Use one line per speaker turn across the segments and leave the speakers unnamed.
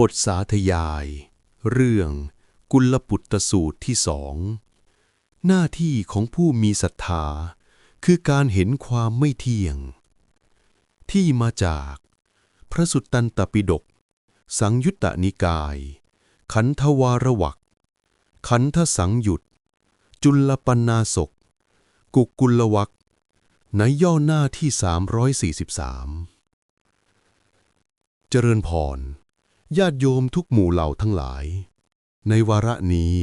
บทสาธยาย เรื่องกุลปุตตสูตรที่สองหน้าที่ของผู้มีศรัทธา คือการเห็นความไม่เที่ยง ที่มาจาก พระสุตตันตปิฎกสังยุตตนิกาย ขันธวารวักขันธสังยุตจุลปันนาศก กุกุลวักในย่อหน้าที่ 343 เจริญพร ญาติโยมทุกหมู่เหล่าทั้งหลาย ในวาระนี้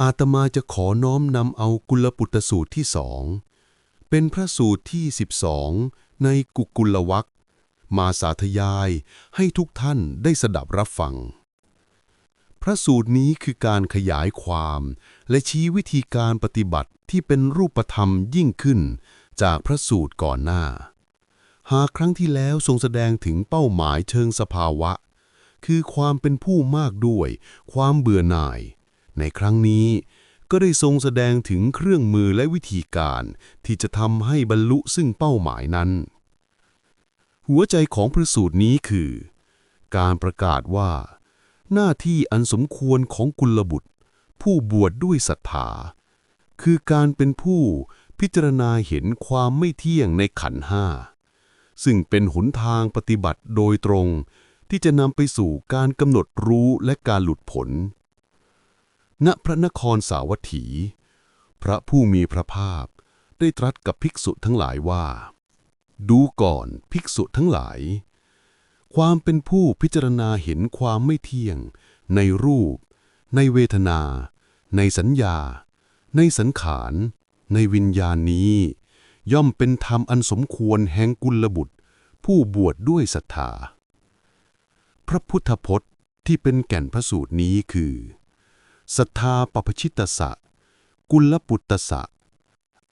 อาตมาจะขอน้อมนำเอากุลปุตตสูตรที่สอง เป็นพระสูตรที่ 12 ในกุกุลวักมาสาธยายให้ทุกท่านได้สดับรับฟัง พระสูตรนี้คือการขยายความ และชี้วิธีการปฏิบัติที่เป็นรูปธรรมยิ่งขึ้น จากพระสูตรก่อนหน้า หากครั้งที่แล้วทรงแสดงถึงเป้าหมายเชิงสภาวะ คือความเป็นผู้มากด้วย ความเบื่อหน่าย ในครั้งนี้ก็ได้ทรงแสดงถึงเครื่องมือและวิธีการ ที่จะทำให้บรรลุซึ่งเป้าหมายนั้น หัวใจของพระสูตรนี้คือ การประกาศว่า หน้าที่อันสมควรของกุลบุตร ผู้บวชดด้วยศรัทธาคือการเป็นผู้พิจารณาเห็นความไม่เที่ยงในขันห้า ซึ่งเป็นหนทางปฏิบัติโดยตรง ที่จะนำไปสู่การกำหนดรู้และการหลุดพ้นณพระนครสาวัตถี พระผู้มีพระภาคได้ตรัสกับภิกษุทั้งหลายว่า ดูก่อนภิกษุทั้งหลาย ความเป็นผู้พิจารณาเห็นความไม่เที่ยง ในรูป ในเวทนา ในสัญญา ในสังขาร ในวิญญาณนี้ ย่อมเป็นธรรมอันสมควรแห่งกุลบุตร ผู้บวชดด้วยศรัทธา พระพุทธพจน์ที่เป็นแก่นพระสูตรนี้คือศรัทธาปปชิตสะ กุลปุตตสะ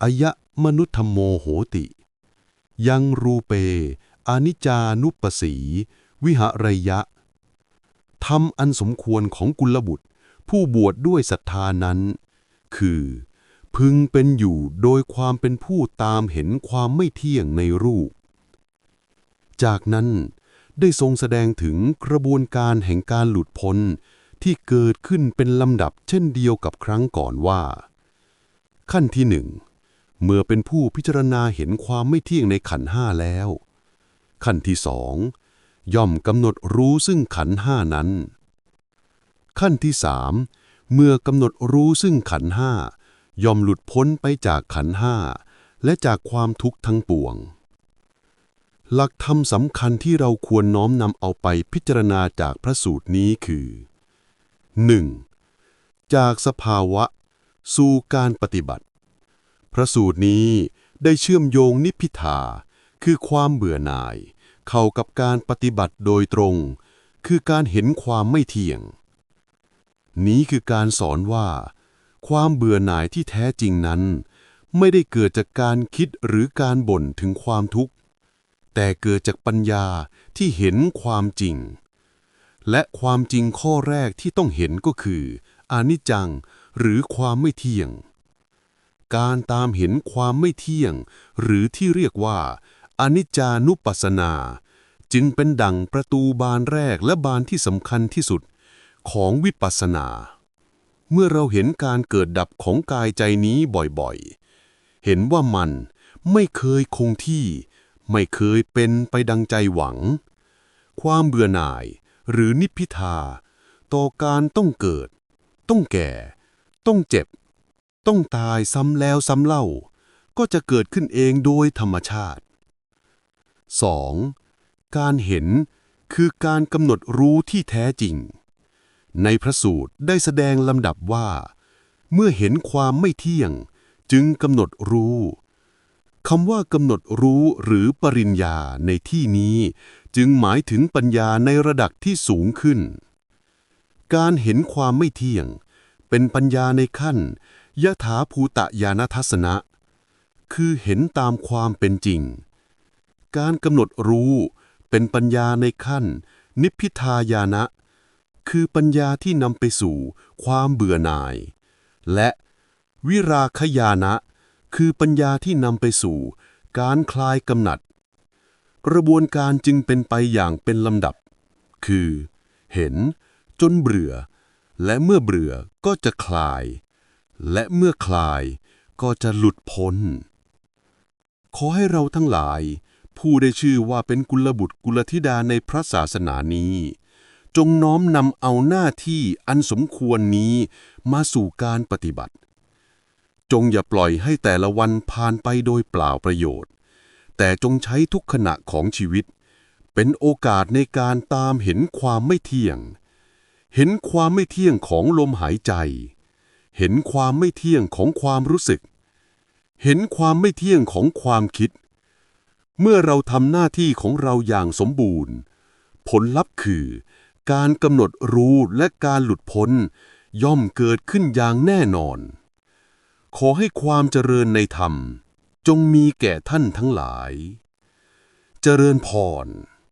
อายะมนุธมโมโหติ ยังรูเปอานิจานุปสี วิหระยะธรรมอันสมควรของกุลบุตร ผู้บวชดด้วยศรัทธานั้น คือ พึงเป็นอยู่โดยความเป็นผู้ตามเห็นความไม่เที่ยงในรูป จากนั้น ได้ทรงแสดงถึงกระบวนการแห่งการหลุดพ้น ที่เกิดขึ้นเป็นลำดับเช่นเดียวกับครั้งก่อนว่า ขั้นที่หนึ่งเมื่อเป็นผู้พิจารณาเห็นความไม่เที่ยงในขันห้าแล้ว ขั้นที่สองย่อมกำหนดรู้ซึ่งขันห้านั้น ขั้นที่สามเมื่อกำหนดรู้ซึ่งขันห้าย่อมหลุดพ้นไปจากขันห้าและจากความทุกข์ทั้งปวง หลักธรรมสำคัญที่เราควรน้อมนำเอาไปพิจารณาจากพระสูตรนี้คือ 1. จากสภาวะ สู่การปฏิบัติ พระสูตรนี้ได้เชื่อมโยงนิพพิทา คือความเบื่อหน่าย เข้ากับการปฏิบัติโดยตรง คือการเห็นความไม่เที่ยง นี้คือการสอนว่า ความเบื่อหน่ายที่แท้จริงนั้น ไม่ได้เกิดจากการคิดหรือการบ่นถึงความทุกข์ แต่เกิดจากปัญญาที่เห็นความจริง และความจริงข้อแรกที่ต้องเห็นก็คืออนิจจังหรือความไม่เที่ยง การตามเห็นความไม่เที่ยง หรือที่เรียกว่าอนิจจานุปัสสนา จึงเป็นดังประตูบานแรกและบานที่สำคัญที่สุดของวิปัสสนา เมื่อเราเห็นการเกิดดับของกายใจนี้บ่อยๆ เห็นว่ามันไม่เคยคงที่ ไม่เคยเป็นไปดังใจหวัง ความเบื่อหน่ายหรือนิพิทา ต่อการต้องเกิด ต้องแก่ ต้องเจ็บ ต้องตายซ้ำแล้วซ้ำเล่า ก็จะเกิดขึ้นเองโดยธรรมชาติ 2. การเห็นคือการกำหนดรู้ที่แท้จริง ในพระสูตรได้แสดงลำดับว่า เมื่อเห็นความไม่เที่ยงจึงกำหนดรู้ คำว่ากำหนดรู้หรือปริญญาในที่นี้ จึงหมายถึงปัญญาในระดับที่สูงขึ้น การเห็นความไม่เที่ยง เป็นปัญญาในขั้นยถาภูตญาณทัศนะ คือเห็นตามความเป็นจริง การกำหนดรู้เป็นปัญญาในขั้น นิพพิทายานะ คือปัญญาที่นำไปสู่ความเบื่อหน่าย และวิราคยานะ คือปัญญาที่นำไปสู่ การคลายกำหนัด กระบวนการจึงเป็นไปอย่างเป็นลำดับ คือ เห็น จนเบื่อ และเมื่อเบื่อก็จะคลาย และเมื่อคลายก็จะหลุดพ้น ขอให้เราทั้งหลาย ผู้ได้ชื่อว่าเป็นกุลบุตรกุลธิดาในพระศาสนานี้ จงน้อมนำเอาหน้าที่อันสมควรนี้มาสู่การปฏิบัติ จงอย่าปล่อยให้แต่ละวันผ่านไปโดยเปล่าประโยชน์ แต่จงใช้ทุกขณะของชีวิต เป็นโอกาสในการตามเห็นความไม่เที่ยง เห็นความไม่เที่ยงของลมหายใจ เห็นความไม่เที่ยงของความรู้สึก เห็นความไม่เที่ยงของความคิด เมื่อเราทำหน้าที่ของเราอย่างสมบูรณ์ ผลลัพธ์คือ การกำหนดรู้และการหลุดพ้น ย่อมเกิดขึ้นอย่างแน่นอน ขอให้ความเจริญในธรรม จงมีแก่ท่านทั้งหลาย เจริญพร